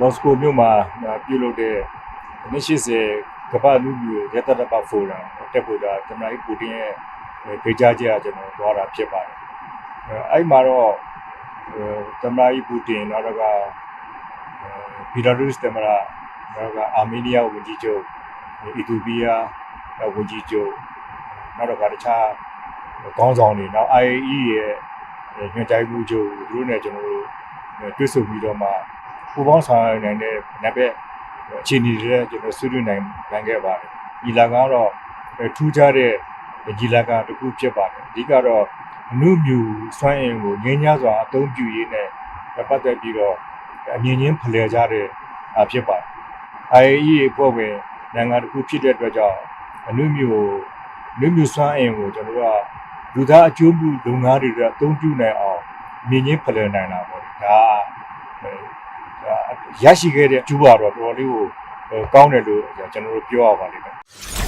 မော်စကိုမြို့မှာပြုလုပ်တဲ့20ကမ္ဘာလူမျိုးရတတပဖိုရမ်တက်ဖို့ကသမ္မတကြီးပူတင်ရဲ့ဖေးကြားချက်အကျွန်တော်သွားတာဖြစ်ပါတယ်အဲ့မှာတော့သမ္မတကြီးပူတင်နောက်တော့ကဘီလာရုစ်သမ္မတနောက်တော့အာမေးနီးယားဝန်ကြီးချုပ်အီသီယိုးပီးယားဝန်ကြီးချုပ်နောက်တော့ကတခြားခေါင်းဆောင်တွေနောက် IAE ရဲ့ညွှန်ကြားမှုချုပ်သူတို့နဲ့ကျွန်တော်တို့တွေ့ဆုံပြီးတော့မှ ပူပေါင်းဆောင်ရွက်နိုင်တဲ့နံပါတ်အခြေအနေတွေကျွန်တော်ဆွေးနွေးနိုင်နိုင်ခဲ့ပါတယ်။ဤလာကတော့ထူးခြားတဲ့ညီလာခံတစ်ခုဖြစ်ပါတယ်။အဓိကတော့အမှုမြူစွမ်းအင်ကိုငင်းညစွာအသုံးပြုရေးနဲ့ပတ်သက်ပြီးတော့အမြင်ချင်းဖလှယ်ကြတဲ့အားဖြစ်ပါတယ်။ IAE အဖွဲ့ဝင်နိုင်ငံတစ်ခုဖြစ်တဲ့အတွက်ကြောင့်အမှုမြူအမှုမြူစွမ်းအင်ကိုကျွန်တော်တို့ကလူသားအကျိုးပြုလုပ်ငန်းတွေအတွက်အသုံးပြုနိုင်အောင်အမြင်ချင်းဖလှယ်နိုင်တာပေါ့။ဒါ ရရှိခဲ့တဲ့အကျိုးကတော့တော်တော်လေးကိုကောင်းတယ်လို့ကျွန်တော်တို့ပြောရပါလိမ့်မယ်